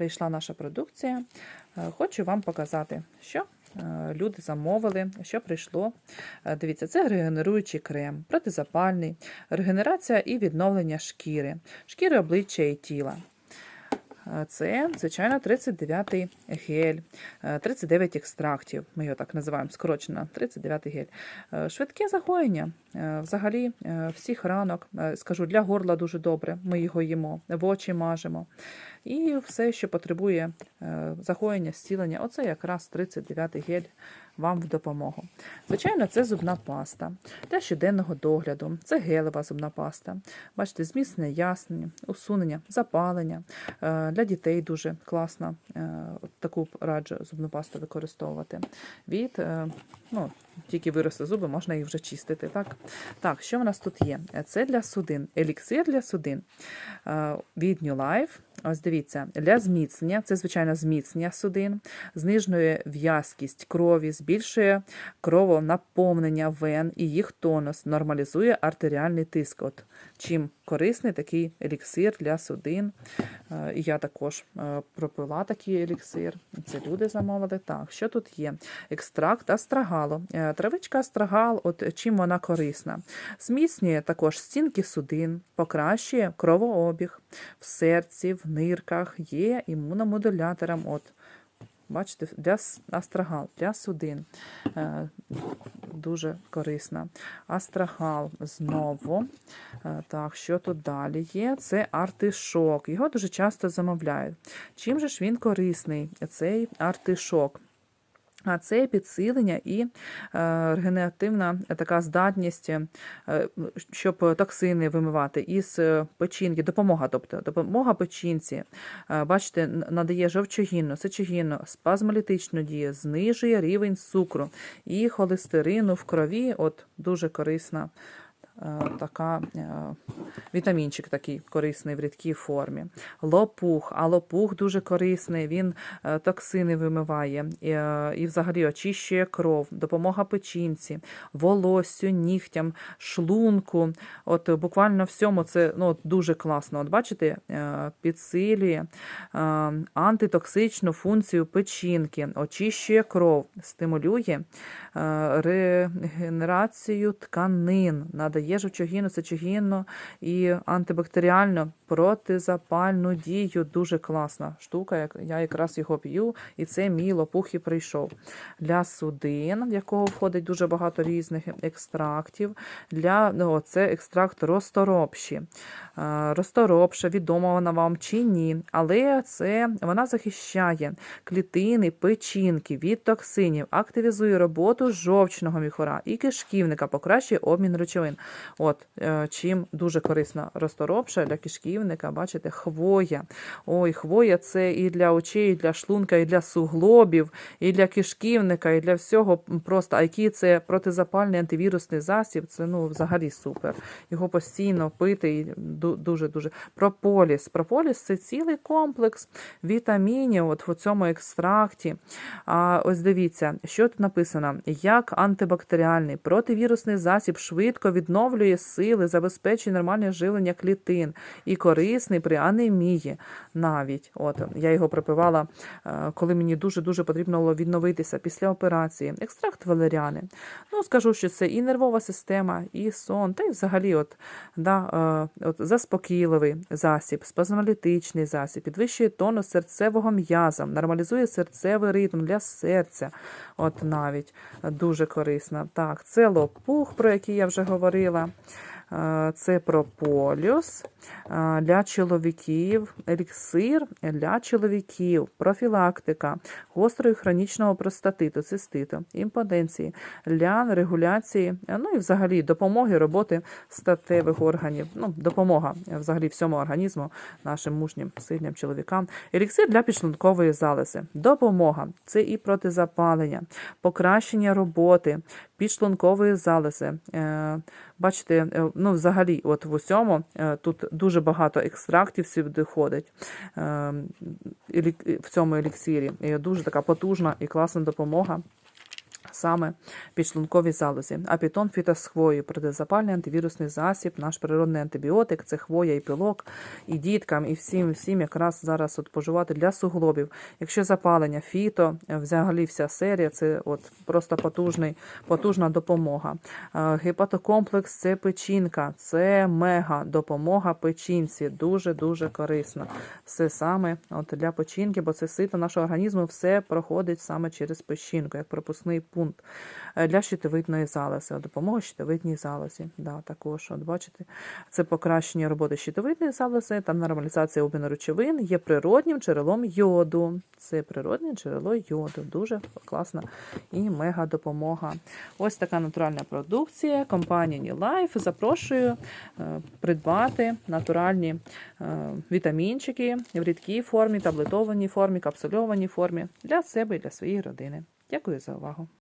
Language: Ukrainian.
прийшла наша продукція. Е, Хочу вам показати, що е, люди замовили, що прийшло. Е, Дивіться, це регенеруючий крем, протизапальний, регенерація і відновлення шкіри, шкіри обличчя і тіла. Е, Це, звичайно, 39-й гель, е, 39 екстрактів. Ми його так називаємо скорочено, 39-й гель. Е, Швидке загоєння. Е, Взагалі, е, всіх ранок, е, скажу, для горла дуже добре. Ми його їмо, в очі мажемо. І все, що потребує е, загоєння, зцілення, оце якраз 39-й гель вам в допомогу. Звичайно, це зубна паста для щоденного догляду. Це гелева зубна паста. Бачите, зміцнення яснення, усунення, запалення. Е, Для дітей дуже класно е, таку раджу зубну пасту використовувати. Від, е, ну, тільки виросли зуби, можна їх вже чистити. Так, так що в нас тут є? Е, Це для судин, еліксир для судин від New Life. Ось дивіться, для зміцнення, це звичайно зміцнення судин, знижує в'язкість крові, збільшує кровонаповнення вен і їх тонус, нормалізує артеріальний тиск. От чим корисний такий еліксир для судин. Е, я також е, пропила такий еліксир. Це люди замовили. Так, що тут є? Екстракт астрагалу. Е, Травичка астрагал, от чим вона корисна? Зміцнює також стінки судин, покращує кровообіг в серці, в нирках, є імуномодулятором. От, бачите, для астрагал, для судин. Е, Дуже корисна. Астрагал знову. Е, Так, що тут далі є? Це артишок. Його дуже часто замовляють. Чим же ж він корисний, цей артишок? А це підсилення і е, регенеративна така здатність, е, щоб токсини вимивати із е, печінки, допомога, тобто допомога печінці. Бачите, надає жовчогінну, сечогінну, спазмолітичну дію, знижує рівень цукру і холестерину в крові. От дуже корисна така е, вітамінчик такий корисний в рідкій формі. Лопух, а лопух дуже корисний, він е, токсини вимиває і, е, взагалі очищує кров, допомога печінці, волоссю, нігтям, шлунку. От е, буквально всьому це ну, дуже класно. От бачите, е, підсилює е, антитоксичну функцію печінки, очищує кров, стимулює е, регенерацію тканин, надає жовчогінну, сечогінну і антибактеріальну протизапальну дію. Дуже класна штука. як- Я якраз його п'ю, і це мій лопух і прийшов. Для судин, в якого входить дуже багато різних екстрактів. Для ну, це екстракт розторопші. Е, Розторопша, відома вона вам чи ні, але це вона захищає клітини, печінки від токсинів, активізує роботу жовчного міхура і кишківника, покращує обмін речовин. От е, чим дуже корисна розторопша для кишківника, бачите, хвоя. Ой, хвоя це і для очей, і для шлунка, і для суглобів, і для кишківника, і для всього просто. А який це протизапальний антивірусний засіб, це ну взагалі супер. Його постійно пити і дуже дуже. Прополіс. Прополіс це цілий комплекс вітамінів от в цьому екстракті. А ось дивіться, що тут написано: як антибактеріальний противірусний засіб швидко відновлює сили, забезпечує нормальне живлення клітин і корисний при анемії навіть. От я його припивала, е, коли мені дуже дуже потрібно було відновитися після операції. Екстракт валеріани. Ну скажу, що це і нервова система, і сон, та й взагалі, от да, е, от заспокійливий засіб, спазмолітичний засіб, підвищує тонус серцевого м'яза, нормалізує серцевий ритм для серця. От навіть дуже корисно. Так, це лопух, про який я вже говорила. Е, Це прополюс е, для чоловіків, еліксир для чоловіків, профілактика гострої хронічного простатиту, циститу, імпотенції для регуляції, е, ну і взагалі допомоги роботи статевих органів. Ну, допомога е, взагалі всьому організму, нашим мужнім, сильним чоловікам. Еліксир для підшлункової залози. Допомога це і протизапалення, покращення роботи підшлункової залози. Е, Бачите, е, ну взагалі, от в усьому е, тут дуже багато екстрактів сюди ходить е, в цьому еліксірі. Дуже така потужна і класна допомога саме підшлунковій залозі. Апітон фіта з хвоєю, протизапальний антивірусний засіб, наш природний антибіотик, це хвоя і пилок, і діткам, і всім, всім якраз зараз от поживати для суглобів. Якщо запалення, фіто, взагалі вся серія, це от просто потужний, потужна допомога. Е, Гепатокомплекс це печінка, це мега допомога печінці. Дуже дуже корисно. Все саме от для печінки, бо це сито нашого організму, все проходить саме через печінку, як пропускний пункт Е, для щитовидної залози. Допомога щитовидній залозі. Да, також, от бачите, це покращення роботи щитовидної залози та нормалізація обміну речовин є природнім джерелом йоду. Це природне джерело йоду. Дуже класна і мега допомога. Ось така натуральна продукція. Компанія New Life запрошую е, придбати натуральні е, вітамінчики в рідкій формі, таблетованій формі, капсульованій формі для себе і для своєї родини. Дякую за увагу.